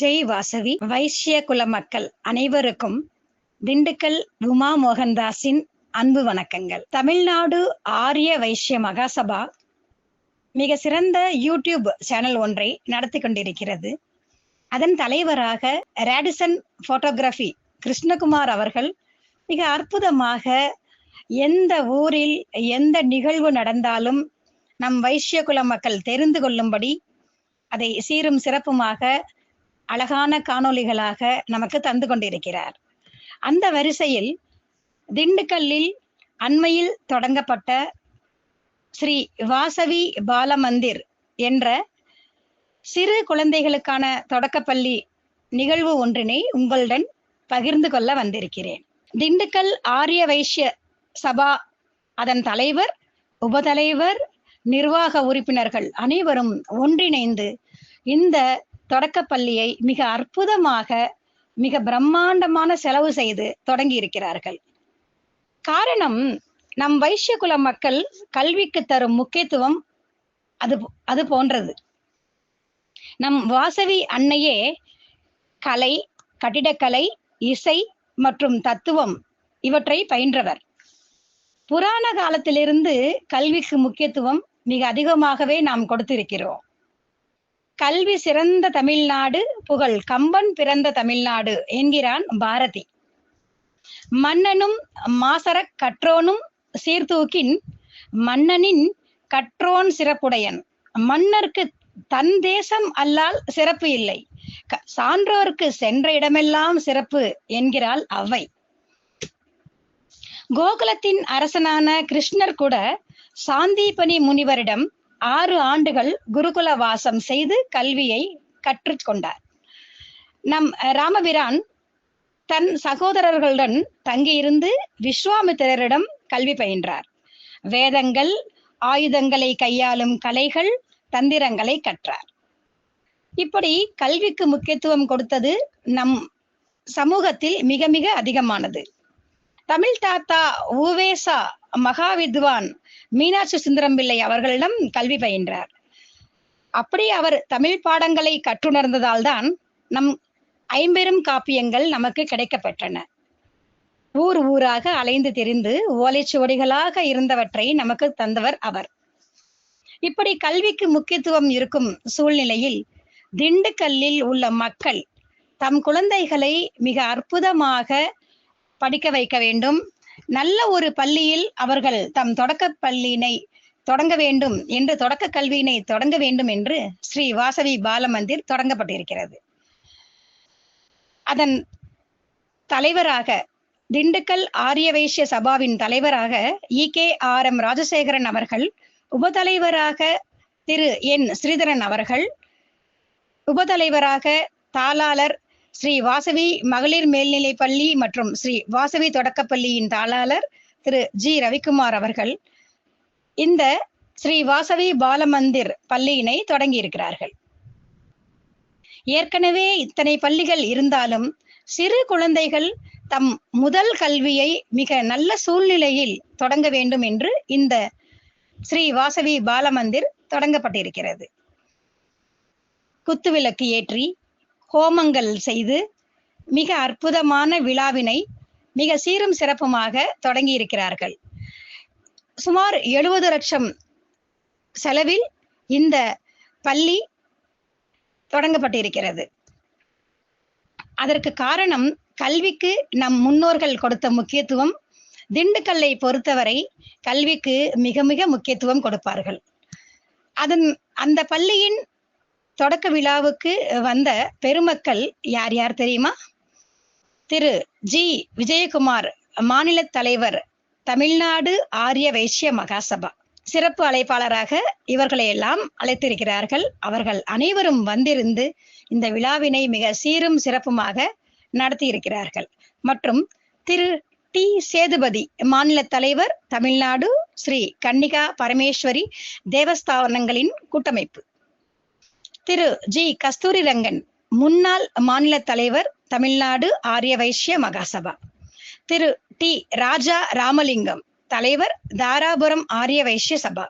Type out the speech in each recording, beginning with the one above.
ஜெய் வாசவி வைஷ்ய குல மக்கள் அனைவருக்கும் திண்டுக்கல் உமா மோகன்தாஸின் அன்பு வணக்கங்கள். தமிழ்நாடு ஆரிய வைஷ்ய மகாசபா மிக சிறந்த யூடியூப் சேனல் ஒன்றை நடத்தி கொண்டிருக்கிறது. அதன் தலைவராக ரேடிசன் போட்டோகிராஃபி கிருஷ்ணகுமார் அவர்கள் மிக அற்புதமாக எந்த ஊரில் எந்த நிகழ்வு நடந்தாலும் நம் வைஷ்ய குல மக்கள் தெரிந்து கொள்ளும்படி அதை சீரும் சிறப்புமாக அழகான காணொளிகளாக நமக்கு தந்து கொண்டிருக்கிறார். அந்த வரிசையில் திண்டுக்கல்லில் அண்மையில் தொடங்கப்பட்ட ஸ்ரீ வாசவி பாலமந்திர் என்ற சிறு குழந்தைகளுக்கான தொடக்கப்பள்ளி நிகழ்வு ஒன்றினை உங்களுடன் பகிர்ந்து கொள்ள வந்திருக்கிறேன். திண்டுக்கல் ஆரிய வைஷ்ய சபா அதன் தலைவர் உபதலைவர் நிர்வாக உறுப்பினர்கள் அனைவரும் ஒன்றிணைந்து இந்த தொடக்கப்பள்ளியை மிக அற்புதமாக மிக பிரம்மாண்டமான செலவு செய்து தொடங்கி இருக்கிறார்கள் காரணம் நம் வைஷ்ய குல மக்கள் கல்விக்கு தரும் முக்கியத்துவம் அது அது போன்றது. நம் வாசவி அன்னையே கலை கட்டிடக்கலை இசை மற்றும் தத்துவம் இவற்றை பயின்றவர். புராண காலத்திலிருந்து கல்விக்கு முக்கியத்துவம் மிக அதிகமாகவே நாம் கொடுத்திருக்கிறோம். கல்வி சிறந்த தமிழ்நாடு புகழ் கம்பன் பிறந்த தமிழ்நாடு என்கிறான் பாரதி. மன்னனும் மாசரக் கற்றோனும் சீர்தூக்கின் மன்னனின் கற்றோன் சிறப்புடையன். மன்னருக்கு தன் தேசம் அல்லால் சிறப்பு இல்லை. சான்றோருக்கு சென்ற இடமெல்லாம் சிறப்பு என்கிறாள் அவை கோகுலத்தின் அரசனான கிருஷ்ணர் கூட சாந்தீபனி முனிவரிடம் ஆறு ஆண்டுகள் குருகுல வாசம் செய்து கல்வியை கற்றுக்கொண்டார். நம் ராமபிரான் தன் சகோதரர்களுடன் தங்கியிருந்து விஸ்வாமித்திரரிடம் கல்வி பயின்றார். வேதங்கள் ஆயுதங்களை கையாளும் கலைகள் தந்திரங்களை கற்றார். இப்படி கல்விக்கு முக்கியத்துவம் கொடுத்தது நம் சமூகத்தில் மிக மிக அதிகமானது. தமிழ் தாத்தா ஊவேசா மகாவித்வான் மீனாட்சி சுந்தரம் பிள்ளை அவர்களிடம் கல்வி பயின்றார். அப்படி அவர் தமிழ் பாடங்களை கற்றுணர்ந்ததால் தான் நம் ஐம்பெரும் காப்பியங்கள் நமக்கு கிடைக்கப்பெற்றன. ஊர் ஊராக அலைந்து திரிந்து ஓலைச்சுவடிகளாக இருந்தவற்றை நமக்கு தந்தவர் அவர். இப்படி கல்விக்கு முக்கியத்துவம் இருக்கும் சூழ்நிலையில் திண்டுக்கல்லில் உள்ள மக்கள் தம் குழந்தைகளை மிக அற்புதமாக படிக்க வைக்க வேண்டும். நல்ல ஒரு பள்ளியில் அவர்கள் தம் தொடக்க பள்ளியினை தொடங்க வேண்டும் என்று தொடக்க கல்வியினை தொடங்க வேண்டும் என்று ஸ்ரீ வாசவி பாலமந்திர் தொடங்கப்பட்டிருக்கிறது. அதன் தலைவராக திண்டுக்கல் ஆரிய வைசிய சபாவின் தலைவராக E. K. R. M. Rajasekaran அவர்கள் உபதலைவராக திரு. என். ஸ்ரீதரன் அவர்கள் உபதலைவராக தாளாளர் ஸ்ரீ வாசவி மகளிர் மேல்நிலை பள்ளி மற்றும் ஸ்ரீ வாசவி தொடக்கப்பள்ளியின் தாளாளர் திரு ஜி ரவிக்குமார் அவர்கள் இந்த ஸ்ரீ வாசவி பாலமந்திர் பள்ளியினை தொடங்கி இருக்கிறார்கள் ஏற்கனவே இத்தனை பள்ளிகள் இருந்தாலும் சிறு குழந்தைகள் தம் முதல் கல்வியை மிக நல்ல சூழ்நிலையில் தொடங்க வேண்டும் என்று இந்த ஸ்ரீ வாசவி பாலமந்திர் தொடங்கப்பட்டிருக்கிறது. குத்துவிளக்கு ஏற்றி ஹோமங்கள் செய்து மிக அற்புதமான விழாவினை மிக சீரும் சிறப்புமாக தொடங்கி இருக்கிறார்கள் சுமார் எழுபது லட்சம் செலவில் இந்த பள்ளி தொடங்கப்பட்டிருக்கிறது. அதற்கு காரணம் கல்விக்கு நம் முன்னோர்கள் கொடுத்த முக்கியத்துவம் திண்டுக்கல்லை பொறுத்தவரை கல்விக்கு மிக மிக முக்கியத்துவம் கொடுப்பார்கள். அதன் அந்த பள்ளியின் தொடக்க விழாவுக்கு வந்த பெருமக்கள் யார் யார் தெரியுமா? திரு ஜி விஜயகுமார் மாநில தலைவர் தமிழ்நாடு ஆரிய வைசிய மகாசபா. சிறப்பு அழைப்பாளராக இவர்களை எல்லாம் அழைத்திருக்கிறார்கள். அவர்கள் அனைவரும் வந்திருந்து இந்த விழாவினை மிக சீரும் சிறப்புமாக நடத்தி இருக்கிறார்கள் மற்றும் திரு டி சேதுபதி மாநில தலைவர் தமிழ்நாடு ஸ்ரீ கன்னிகா பரமேஸ்வரி தேவஸ்தானங்களின் கூட்டமைப்பு. திரு ஜி கஸ்தூரி ரங்கன் முன்னாள் மாநில தலைவர் தமிழ்நாடு ஆரிய வைசிய மகாசபா. திரு டி ராஜா ராமலிங்கம் தலைவர் தாராபுரம் ஆரிய வைசிய சபா.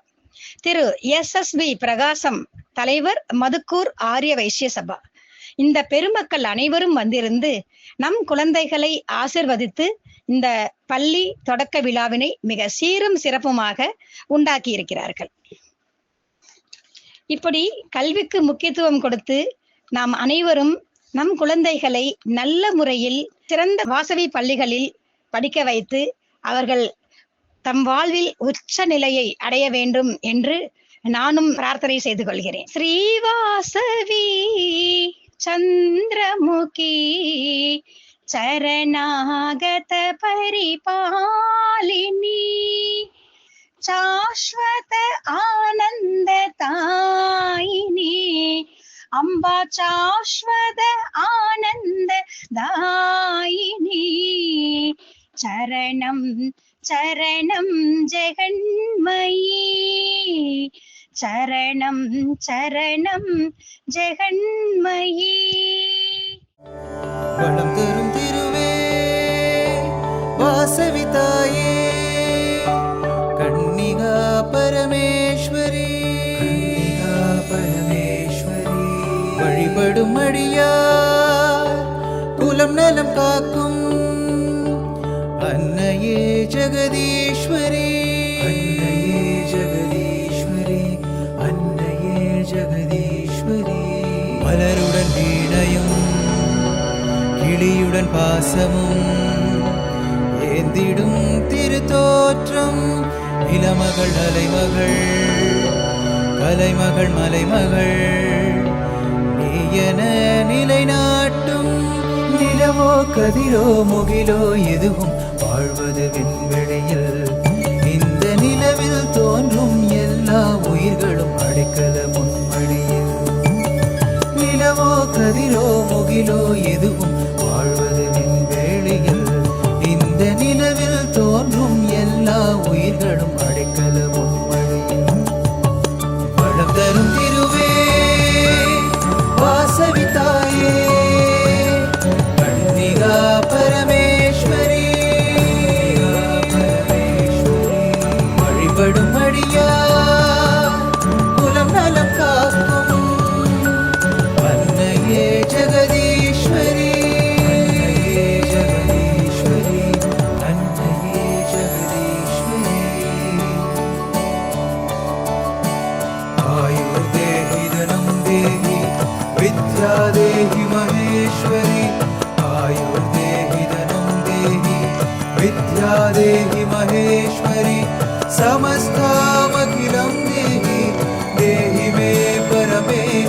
திரு எஸ் எஸ் பி பிரகாசம் தலைவர் மதுக்கூர் ஆரிய வைசிய சபா. இந்த பெருமக்கள் அனைவரும் வந்திருந்து நம் குழந்தைகளை ஆசிர்வதித்து இந்த பள்ளி தொடக்க விழாவினை மிக சீரும் சிறப்புமாக உண்டாக்கி இருக்கிறார்கள் இப்படி கல்விக்கு முக்கியத்துவம் கொடுத்து நாம் அனைவரும் நம் குழந்தைகளை நல்ல முறையில் சிறந்த வாசவி பள்ளிகளில் படிக்க வைத்து அவர்கள் தம் வாழ்வில் உச்ச நிலையை அடைய வேண்டும் என்று நானும் பிரார்த்தனை செய்து கொள்கிறேன். ஸ்ரீவாசவி சந்திரமுகி சரணாகத பரிபாலினி. சாஸ்வத ஆனந்ததா அம்பா சாஸ்வத ஆனந்த தாயினி. சரணம் சரணம் ஜெகன்மயி. சரணம் சரணம் ஜெகன்மயி. வளம் தரும் திருவே வாசவி அடியார் குலம் நலம் காக்கும் அன்னையே ஜெகதீஸ்வரி. அன்னையே ஜெகதீஸ்வரி அன்னையே ஜெகதீஸ்வரி. மலருடன் வீணையும் கிளியுடன் பாசமும் ஏந்திடும் திருத்தோற்றம் இளமகள் அலைமகள் கலைமகள் மலைமகள். நீயன நிலைநாட்டும் நிலவோ கதிரோ முகிலோ எதுவும் வாழ்வது விண்வெளியில். இந்த நிலவில் தோன்றும் எல்லா உயிர்களும் அடைக்கல முன்வழியில். நிலவோ கதிரோ முகிலோ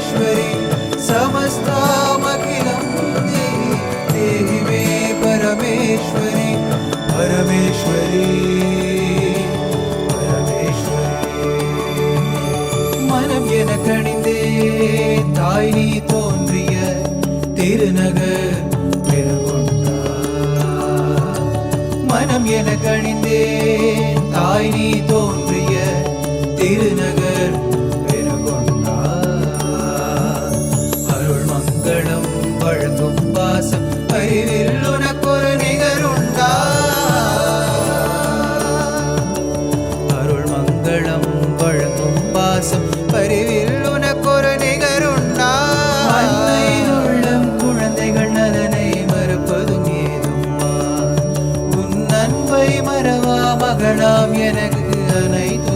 परमेश्वरि समस्तामखिलं देहि देहि मे परमेश्वरि परमेश्वरी परमेश्वरी மனம் என கணிந்தே தாய் நீ தோன்றிய திருநகர் பெருகொண்டா மனம் என கணிந்தே தாய் நீ தோன்றிய திருநகர் வாழாம் எனக்கு அனைத்து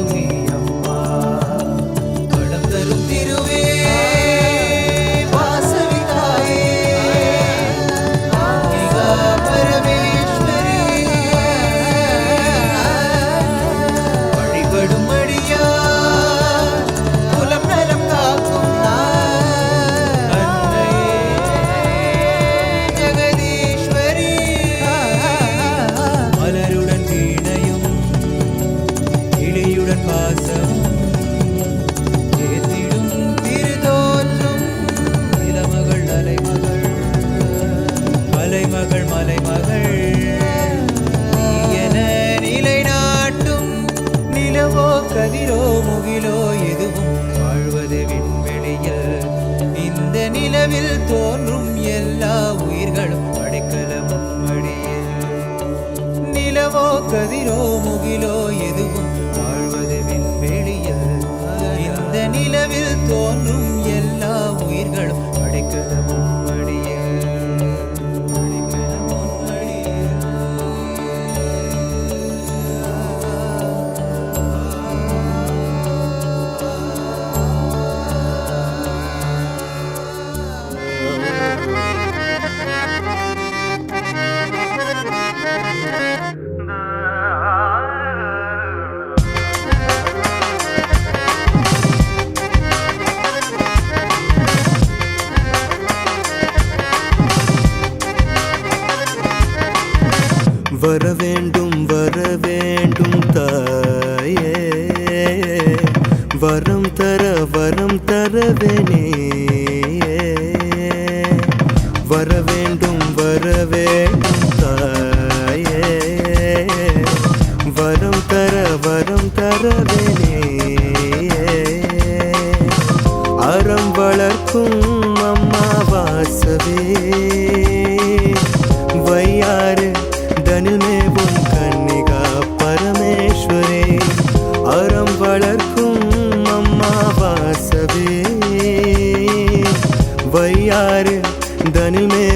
உயிர்களும் அடைக்கலமும் நிலவோ கதிரோ முகிலோ எதுவும் வாழ்வது விண்வெளியில் இந்த நிலவில் தோன்றும் எல்லா உயிர்களும் அடைக்கலமும் வர வேண்டும் வர வேண்டும் தாயே. வரம் தர வரம் தரவனே வரவே वैयार धनी में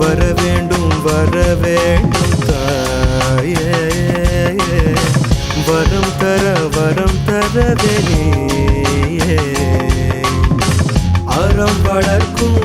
வர வேண்டும் வர வேண்டும் தாயே. வரம் தர வரம் தரதே அறம் வளர்க்கும்